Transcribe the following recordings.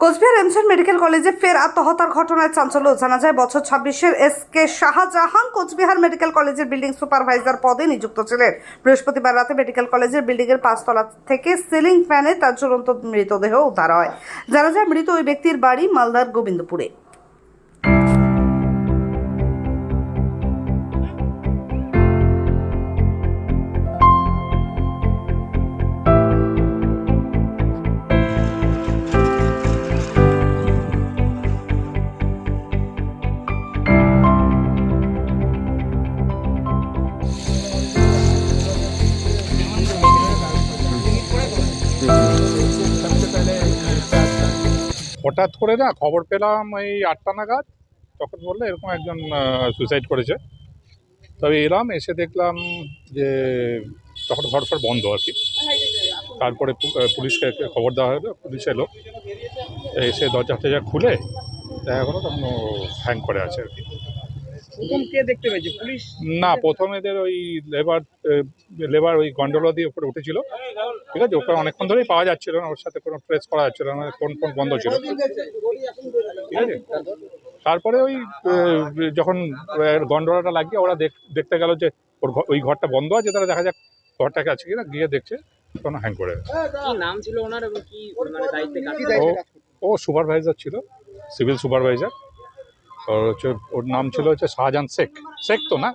Cooch Behar এমসেন medical কলেজে ফের আত্মহত্যার ঘটনায় চাঞ্চল্য। জানা যায়, বছর ছাব্বিশের S K Shahjahan Cooch Behar medical কলেজের বিল্ডিং সুপারভাইজার পদে নিযুক্ত ছিলেন। বৃহস্পতিবার রাতে মেডিকেল কলেজের বিল্ডিংয়ের পাঁচতলা থেকে সিলিং ফ্যানে তার চূড়ান্ত মৃতদেহ উদ্ধার হয়। জানা যায়, মৃত ওই ব্যক্তির বাড়ি মালদার গোবিন্দপুরে। হঠাৎ করে না খবর পেলাম এই আটটা নাগাদ। তখন বললে এরকম একজন সুইসাইড করেছে। তবে এলাম, এসে দেখলাম যে তখন ঘর ফর বন্ধ আর কি। তারপরে পুলিশকে খবর দেওয়া হলো, পুলিশ এলো। এসে দরজা টরজা খুলে, দেখা গেলো তখন হ্যাং করে আছে আর কি। প্রথম কে দেখতে পেয়েছে? পুলিশ? না প্রথম এদের ওই লেবার লেবার ওই গন্ডোলা দিয়ে উপরে উঠেছিল। ঠিক আছে ওকে অনেকক্ষণ ধরেই পাওয়া যাচ্ছিল না ওর সাথে কোনো ট্রেস করা যাচ্ছিল না ফোন ফোন বন্ধ ছিল। ঠিক আছে? তারপরে ওই যখন গন্ডোলাটা লাগিয়ে ওরা দেখ- দেখতে গেল যে ওর ওই ঘরটা বন্ধ আছে তারা দেখা যাক ঘরটাকে আছে কিনা গিয়ে দেখছে তখন হ্যাং করে। নাম ছিল ওনার এবং কি মানে ও সুপারভাইজার ছিল সিভিল সুপারভাইজার ওর হচ্ছে ওর নাম ছিল হচ্ছে শাহজাহান শেখ শেখ তো না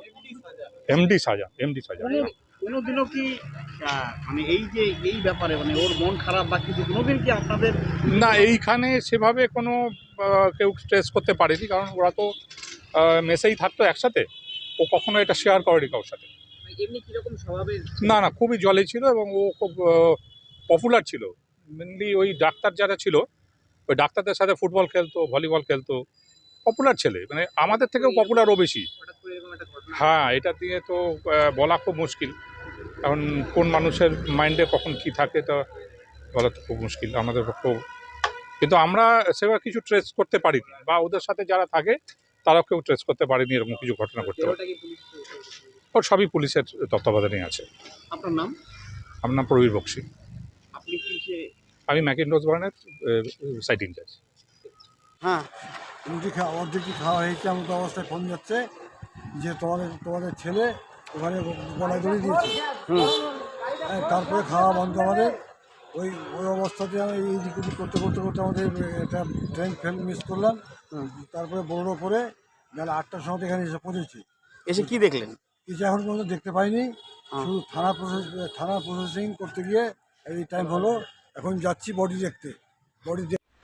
এমডি শাহজাহান এমডি শাহজাহান কোনোদিনও কি মানে এই যে এই ব্যাপারে মানে ওর মন খারাপ বা কিছু কোনোদিন কি আপনাদের না এইখানে সেভাবে কোনো কেউ স্ট্রেস করতে পারেনি কারণ ওরা তো মেসেই থাকতো একসাথে। ও কখনো এটা শেয়ার করেনি কারোর সাথে। স্বভাবের না না খুবই জলে ছিল এবং ও খুব পপুলার ছিল। মেনলি ওই ডাক্তার যারা ছিল ওই ডাক্তারদের সাথে ফুটবল খেলতো ভলিবল খেলতো। পপুলার ছেলে মানে আমাদের থেকেও পপুলার ও বেশি। হ্যাঁ এটা দিয়ে তো বলা খুব মুশকিল। কারণ কোন মানুষের মাইন্ডে কখন কি থাকে তা বলা তো খুব মুশকিল আমাদের পক্ষেও। কিন্তু আমরা সেভাবে কিছু ট্রেস করতে পারিনি বা ওদের সাথে যারা থাকে তারাও কেউ ট্রেস করতে পারেনি এরকম কিছু ঘটনা করতে পারে। ওর সবই পুলিশের তত্ত্বাবধানে আছে। আপনার নাম? আমার নাম প্রবীর বক্সি। আমি ম্যাকিনডোজ বার্নের সাইট ইনচার্জ। হ্যাঁ। রুটি খাওয়া অর্ধেকটি খাওয়া হয়েছে এমন তো অবস্থায় ফোন যাচ্ছে যে তোমাদের তোমাদের ছেলে ওখানে গলায় দড়ি দিয়েছে। হ্যাঁ, তারপরে খাওয়া বন্ধ আমাদের ওই ওই অবস্থাতে আমি এই দিক ওদিক করতে করতে করতে আমাদের একটা ট্রেন ফ্রেন মিস করলাম। তারপরে বড় করে বেলা আটটার সময় এখানে এসে পৌঁছেছি। এসে কি দেখলেন? কিছু এখন পর্যন্ত দেখতে পাইনি। শুধু থানা প্রসেস থানা প্রসেসিং করতে গিয়ে এই টাইম হলো। এখন যাচ্ছি বডি দেখতে। বডি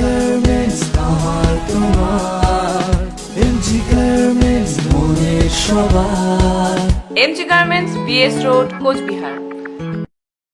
এমজি গার্মেন্টস আমার তোমার এমজি গার্মেন্টস মনের সবার MG garments BS road Cooch Behar